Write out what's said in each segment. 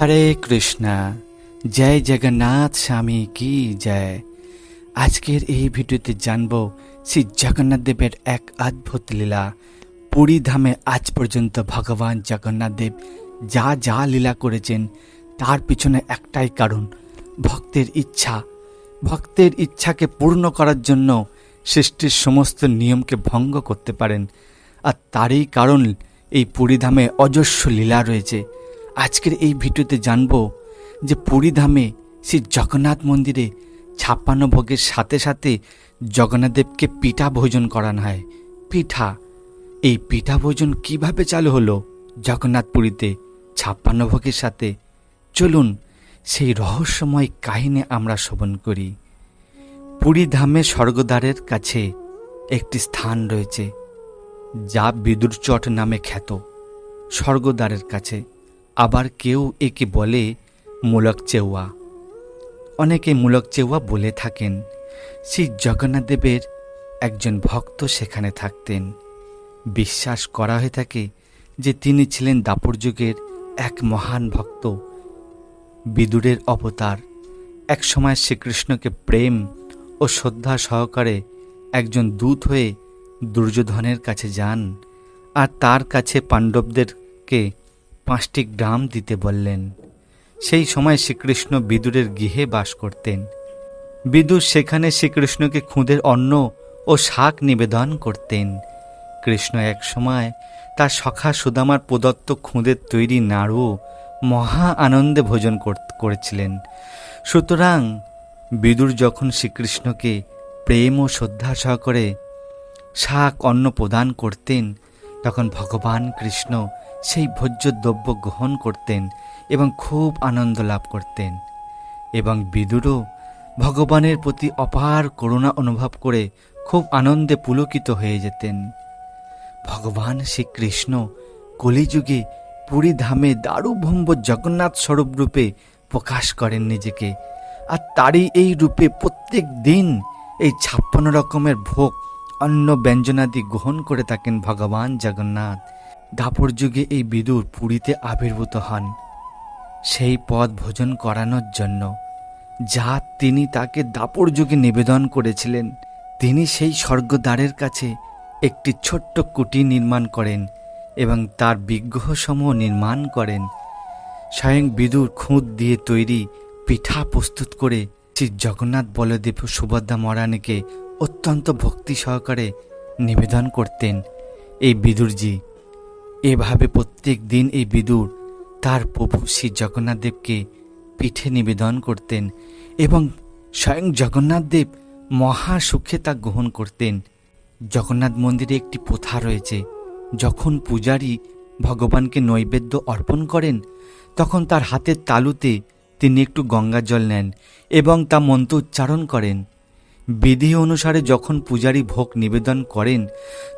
হরে কৃষ্ণা, জয় জগন্নাথ স্বামী কি জয়। আজকের এই ভিডিওতে জানব শ্রী জগন্নাথ দেবের এক অদ্ভুত লীলা। পুরী ধামে আজ পর্যন্ত ভগবান জগন্নাথ দেব যা যা লীলা করেছেন, তার পিছনে একটাই কারণ, ভক্তের ইচ্ছা। ভক্তের ইচ্ছাকে পূর্ণ করার জন্য সৃষ্টির সমস্ত নিয়মকে ভঙ্গ করতে পারেন। আর তারই কারণ এই পুরীধামে অজস্র লীলা রয়েছে। আজকের এই ভিডিওতে জানব যে পুরীধামে শ্রী জগন্নাথ মন্দিরে ছাপ্পান্ন ভোগের সাথে সাথে জগন্নাথদেবকে পিঠা ভোজন করানো হয়। পিঠা। এই পিঠা ভোজন কীভাবে চালু হলো জগন্নাথ পুরীতে ছাপ্পান্ন ভোগের সাথে? চলুন সেই রহস্যময় কাহিনী আমরা শ্রবণ করি। পুরী ধামে স্বর্গদ্বারের কাছে একটি স্থান রয়েছে, যা বিদুর চট নামে খ্যাত, স্বর্গদ্বারের কাছে। আবার কেউ একে বলে মূলক চেউয়া অনেকে মূলক চেউয়া বলে থাকেন শ্রী জগন্নাথদেবের একজন ভক্ত সেখানে থাকতেন। বিশ্বাস করা হয়ে থাকে যে তিনি ছিলেন দাপর যুগের এক মহান ভক্ত, বিদুরের অবতার। একসময় শ্রীকৃষ্ণকে প্রেম ও শ্রদ্ধা সহকারে একজন দূত হয়ে দুর্যোধনের কাছে যান, আর তার কাছে পাণ্ডবদেরকে পাঁচটি গ্রাম দিতে বললেন। সেই সময় শ্রীকৃষ্ণ বিদুরের গৃহে বাস করতেন। বিদুর সেখানে শ্রীকৃষ্ণকে খুঁদের অন্ন ও শাক নিবেদন করতেন। কৃষ্ণ এক সময় তার সখা সুদামার প্রদত্ত খুঁদের তৈরি নাড়ু মহা আনন্দে ভোজন কর- করেছিলেন। সুতরাং বিদুর যখন শ্রীকৃষ্ণকে প্রেম ও শ্রদ্ধা সহকারে শাক অন্ন প্রদান করতেন তখন ভগবান কৃষ্ণ সেই ভোজ্য দ্রব্য গ্রহণ করতেন এবং খুব আনন্দ লাভ করতেন। এবং বিদুরও ভগবানের প্রতি অপার করুণা অনুভব করে খুব আনন্দে পুলকিত হয়ে যেতেন। ভগবান শ্রীকৃষ্ণ কলিযুগে পুরী ধামে দারুভম্ব জগন্নাথ স্বরূপ রূপে প্রকাশ করেন নিজেকে। আর তারই এই রূপে প্রত্যেক দিন এই ছাপ্পান্ন রকমের ভোগ অন্ন ব্যঞ্জনাদি গ্রহণ করে থাকেন ভগবান জগন্নাথ। দাপর যুগে এই বিদুর পুরীতে আবির্ভূত হন। সেই পদ ভোজন করানোর জন্য যা তিনি তাকে দাপর যুগে নিবেদন করেছিলেন, তিনি সেই স্বর্গদ্বারের কাছে একটি ছোট্ট কুটি নির্মাণ করেন এবং তার বিগ্রহসমূহ নির্মাণ করেন। স্বয়ং বিদুর খুঁত দিয়ে তৈরি পিঠা প্রস্তুত করে শ্রী জগন্নাথ বলদেব সুভদ্রা মহারানীকে অত্যন্ত ভক্তি সহকারে নিবেদন করতেন। এই বিদুরজি, এভাবে প্রত্যেক দিন এই বিদুর তার প্রভু শ্রী জগন্নাথ দেবকে পিঠে নিবেদন করতেন এবং স্বয়ং জগন্নাথ দেব মহা সুখে তা গ্রহণ করতেন। জগন্নাথ মন্দিরে একটি প্রথা রয়েছে, যখন পূজারী ভগবানকে নৈবেদ্য অর্পণ করেন, তখন তার হাতের তালুতে তিনি একটু গঙ্গা জল নেন এবং তা মন্ত্র উচ্চারণ করেন। বিধি অনুসারে যখন পূজারী ভোগ নিবেদন করেন,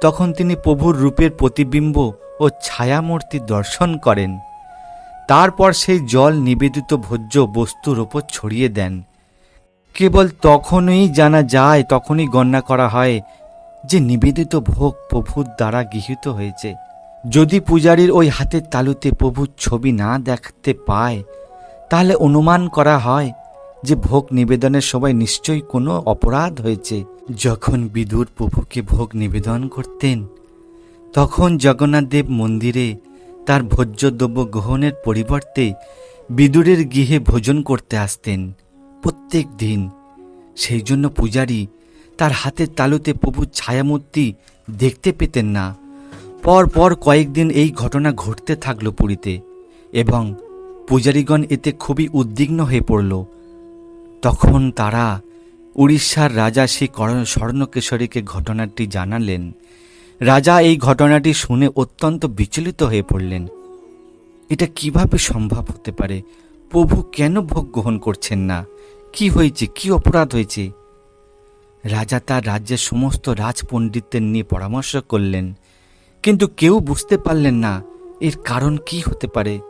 তখন তিনি প্রভুর রূপের প্রতিবিম্ব ও ছায়ামূর্তি দর্শন করেন। তারপর সেই জল নিবেদিত ভোজ্য বস্তুর ওপর ছড়িয়ে দেন। কেবল তখনই জানা যায়, তখনই গণনা করা হয় যে নিবেদিত ভোগ প্রভুর দ্বারা গৃহীত হয়েছে। যদি পূজারীর ওই হাতের তালুতে প্রভুর ছবি না দেখতে পায়, তাহলে অনুমান করা হয় যে ভোগ নিবেদনের সময় নিশ্চয়ই কোনো অপরাধ হয়েছে। যখন বিদুর প্রভুকে ভোগ নিবেদন করতেন, তখন জগন্নাথ দেব মন্দিরে তার ভোজ্য দ্রব্য গ্রহণের পরিবর্তে বিদুরের গৃহে ভোজন করতে আসতেন। প্রত্যেক দিন সেই জন্য পূজারী তার হাতের তালুতে প্রভুর ছায়ামূর্তি দেখতে পেতেন না। পর পর কয়েকদিন এই ঘটনা ঘটতে থাকল পুরীতে এবং পূজারীগণ এতে খুবই উদ্বিগ্ন হয়ে পড়ল। তখন তারা উড়িষ্যার রাজা শ্রী স্বর্ণকেশরীকে ঘটনাটি জানালেন। রাজা এই ঘটনাটি শুনে অত্যন্ত বিচলিত হয়ে পড়লেন। এটা কীভাবে সম্ভব হতে পারে? প্রভু কেন ভোগ গ্রহণ করছেন না? কি হয়েছে? কি অপরাধ হয়েছে? রাজা তার রাজ্যের সমস্ত রাজপণ্ডিতদের নিয়ে পরামর্শ করলেন, কিন্তু কেউ বুঝতে পারলেন না এর কারণ কি হতে পারে।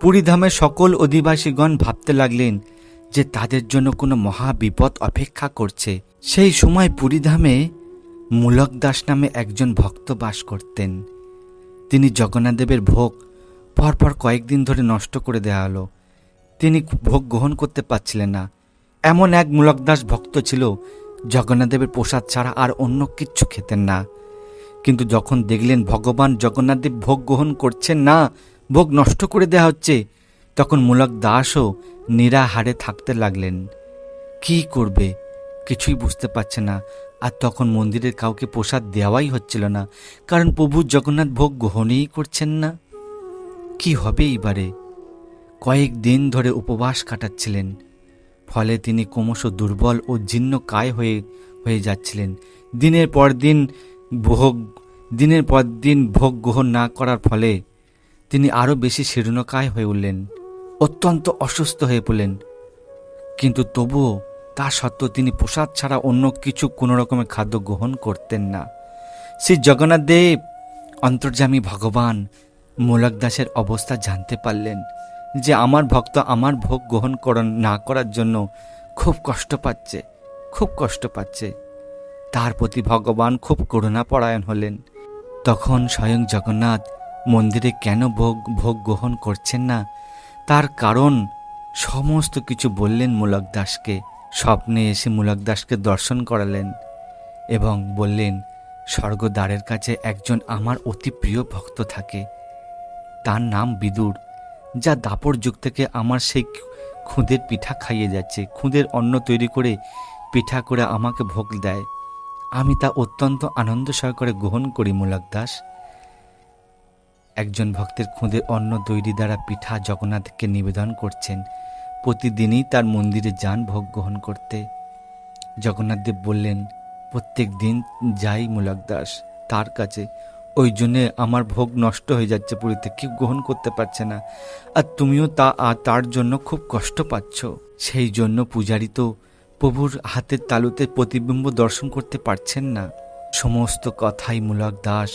পুরীধামের সকল অধিবাসীগণ ভাবতে লাগলেন যে তাদের জন্য কোনো মহা বিপদ অপেক্ষা করছে। সেই সময় পুরীধামে মূলক দাস নামে একজন ভক্ত বাস করতেন। তিনি জগন্নাথদেবের ভোগ পরপর কয়েকদিন ধরে নষ্ট করে দেওয়া হলো। তিনি ভোগ গ্রহণ করতে পারছিলেন না। এমন এক মূলকদাস ভক্ত ছিল, জগন্নাথদেবের প্রসাদ ছাড়া আর অন্য কিচ্ছু খেতেন না। কিন্তু যখন দেখলেন ভগবান জগন্নাথদেব ভোগ গ্রহণ করছেন না, ভোগ নষ্ট করে দেওয়া হচ্ছে তখন মূলক দাসও নিরাহারে থাকতে লাগলেন। কি করবে? কিছুই বুঝতে পারছে না। আর তখন মন্দিরের কাউকে প্রসাদ দেওয়াই হচ্ছিল না। কারণ প্রভু জগন্নাথ ভোগ গ্রহণই করছেন না। কি হবে এইবারে? কয়েক দিন ধরে উপবাস কাটাচ্ছিলেন। ফলে তিনি ক্রমশ দুর্বল ও জীর্ণ কায় হয়ে হয়ে যাচ্ছিলেন। দিনের পর দিন ভোগ, দিনের পর দিন ভোগ গ্রহণ না করার ফলে তিনি আরও বেশি শীর্ণকায় হয়ে উঠলেন। অত্যন্ত অসুস্থ হয়ে পড়লেন। কিন্তু তবুও তা সত্ত্বেও তিনি প্রসাদ ছাড়া অন্য কিছু কোনো রকমের খাদ্য গ্রহণ করতেন না। শ্রী জগন্নাথ দেব, অন্তর্যামী ভগবান, মূলক দাসের অবস্থা জানতে পারলেন যে আমার ভক্ত আমার ভোগ গ্রহণ করন না করার জন্য খুব কষ্ট পাচ্ছে, খুব কষ্ট পাচ্ছে। তার প্রতি ভগবান খুব করুণাপরায়ণ হলেন। তখন স্বয়ং জগন্নাথ মন্দিরে কেন ভোগ ভোগ গ্রহণ করছেন না তার কারণ সমস্ত কিছু বললেন মূলক দাসকে, স্বপ্নে এসে মূলক দাসকে দর্শন করালেন এবং বললেন, স্বর্গদ্বারের কাছে একজন আমার অতি প্রিয় ভক্ত থাকে। তার নাম বিদুর, যা দাপর যুগ থেকে আমার সেই খুঁদের পিঠা খাইয়ে যাচ্ছে। খুঁদের অন্ন তৈরি করে পিঠা করে আমাকে ভোগ দেয়। আমি তা অত্যন্ত আনন্দ সহকারে গ্রহণ করি মূলক দাস। একজন ভক্তের খুঁদে অন্ন তৈরি দ্বারা পিঠা জগন্নাথকে নিবেদন করছেন। প্রতিদিনই তার মন্দিরে যান ভোগ গ্রহণ করতে। জগন্নাথদেব বললেন, প্রত্যেক দিন যাই মূলক দাস, তার কাছে। ওই জন্যে আমার ভোগ নষ্ট হয়ে যাচ্ছে, পুরীতে কেউ গ্রহণ করতে পারছে না। আর তুমিও তা, আর তার জন্য খুব কষ্ট পাচ্ছ। সেই জন্য পূজারী তো প্রভুর হাতের তালুতে প্রতিবিম্ব দর্শন করতে পারছেন না। সমস্ত কথাই মূলক দাস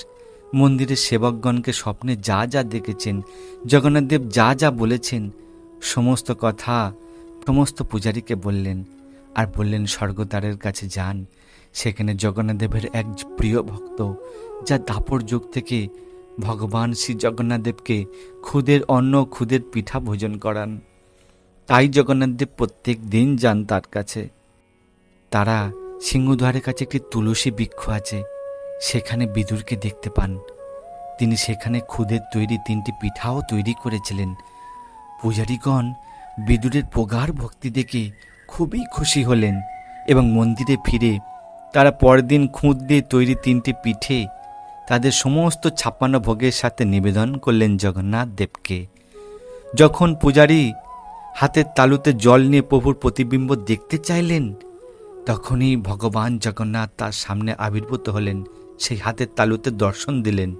মন্দিরের সেবকগণকে স্বপ্নে যা যা দেখেছেন, জগন্নাথদেব যা যা বলেছেন, সমস্ত কথা সমস্ত পূজারীকে বললেন। আর বললেন, স্বর্গদ্বারের কাছে যান। সেখানে জগন্নাথদেবের এক প্রিয় ভক্ত, যা দাপর যুগ থেকে ভগবান শ্রী জগন্নাথদেবকে খুদের অন্ন খুদের পিঠা ভোজন করান। তাই জগন্নাথদেব প্রত্যেক দিন যান তার কাছে। তারা সিংহদ্বারের কাছে একটি তুলসী বৃক্ষ আছে। সেখানে বিদুরকে দেখতে পান। তিনি সেখানে খুদের তৈরি তিনটি পিঠাও তৈরি করেছিলেন। পূজারীগণ বিদুরের প্রগাঢ় ভক্তি দেখে খুবই খুশি হলেন এবং মন্দিরে ফিরে তারা পরদিন খুঁত দিয়ে তৈরি তিনটি পিঠে তাদের সমস্ত ছাপ্পান্ন ভোগের সাথে নিবেদন করলেন জগন্নাথ দেবকে। যখন পূজারী হাতের তালুতে জল নিয়ে প্রভুর প্রতিবিম্ব দেখতে চাইলেন, তখনই ভগবান জগন্নাথ তার সামনে আবির্ভূত হলেন। সেই হাতের তালুতে দর্শন দিলেন।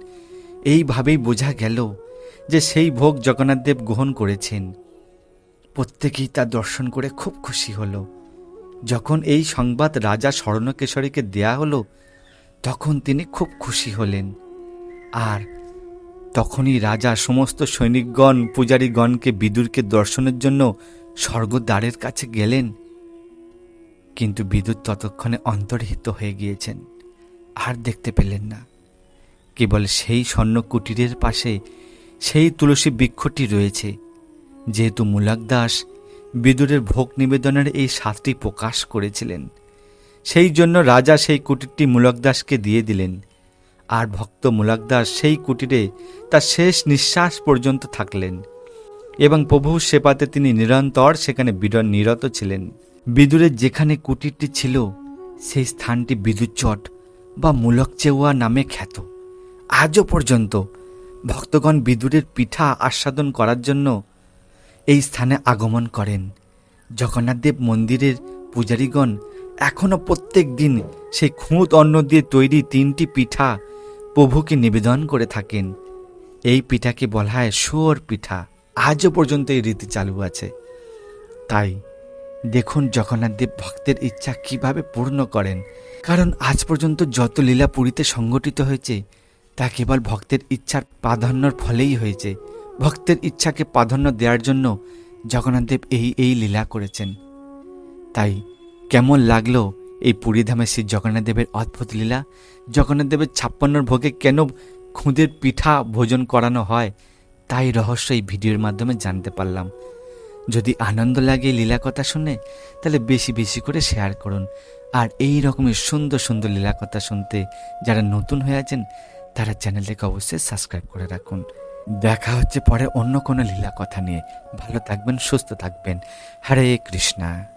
এইভাবেই বোঝা গেল যে সেই ভোগ জগন্নাথদেব গ্রহণ করেছেন। প্রত্যেকেই তার দর্শন করে খুব খুশি হলো। যখন এই সংবাদ রাজা স্বর্ণকেশরীকে দেয়া হলো, তখন তিনি খুব খুশি হলেন। আর তখনই রাজা সমস্ত সৈনিকগণ, পূজারীগণকে বিদুরকে দর্শনের জন্য স্বর্গদ্বারের কাছে গেলেন। কিন্তু বিদ্যুৎ ততক্ষণে অন্তর্হিত হয়ে গিয়েছেন। আর দেখতে পেলেন না। কেবল সেই স্বর্ণ কুটিরের পাশে সেই তুলসী বৃক্ষটি রয়েছে। যেহেতু মূলক দাস বিদুরের ভোগ নিবেদনের এই স্বাদটি প্রকাশ করেছিলেন, সেই জন্য রাজা সেই কুটিরটি মূলকদাসকে দিয়ে দিলেন। আর ভক্ত মূলকদাস সেই কুটিরে তার শেষ নিঃশ্বাস পর্যন্ত থাকলেন এবং প্রভু সেপাতে তিনি নিরন্তর সেখানে বিরন নিরত ছিলেন। বিদুরের যেখানে কুটিরটি ছিল, সেই স্থানটি বিদুচট বা মূলক চেউয়া নামে খ্যাত। আজও পর্যন্ত ভক্তগণ বিদুরের পিঠা আস্বাদন করার জন্য এই স্থানে আগমন করেন। জগন্নাথদেব মন্দিরের পূজারীগণ এখনও প্রত্যেক দিন সেই খুঁত অন্ন দিয়ে তৈরি তিনটি পিঠা প্রভুকে নিবেদন করে থাকেন। এই পিঠাকে বলা হয় শুয়োর পিঠা। আজও পর্যন্ত এই রীতি চালু আছে। তাই দেখুন জগন্নাথদেব ভক্তের ইচ্ছা কীভাবে পূর্ণ করেন। কারণ আজ পর্যন্ত যত লীলা পুরীতে সংগঠিত হয়েছে, তা কেবল ভক্তের ইচ্ছার প্রাধান্যর ফলেই হয়েছে। ভক্তের ইচ্ছাকে প্রাধান্য দেওয়ার জন্য জগন্নাথদেব এই এই লীলা করেছেন। তাই কেমন লাগল এই পুরীধামে শ্রী জগন্নাথদেবের অদ্ভুত লীলা? জগন্নাথদেবের ছাপ্পান্নর ভোগে কেন খুঁদের পিঠা ভোজন করানো হয়? তাই রহস্য এই ভিডিওর মাধ্যমে জানতে পারলাম। যদি আনন্দ লাগে লীলা কথা শুনে, তাহলে বেশি বেশি করে শেয়ার করুন। আর এই রকমের সুন্দর সুন্দর লীলা কথা শুনতে যারা নতুন হয়ে আছেন, তারা চ্যানেলটিকে অবশ্যই সাবস্ক্রাইব করে রাখুন। দেখা হচ্ছে পরে অন্য কোনো লীলা কথা নিয়ে। ভালো থাকবেন, সুস্থ থাকবেন। হরে কৃষ্ণা।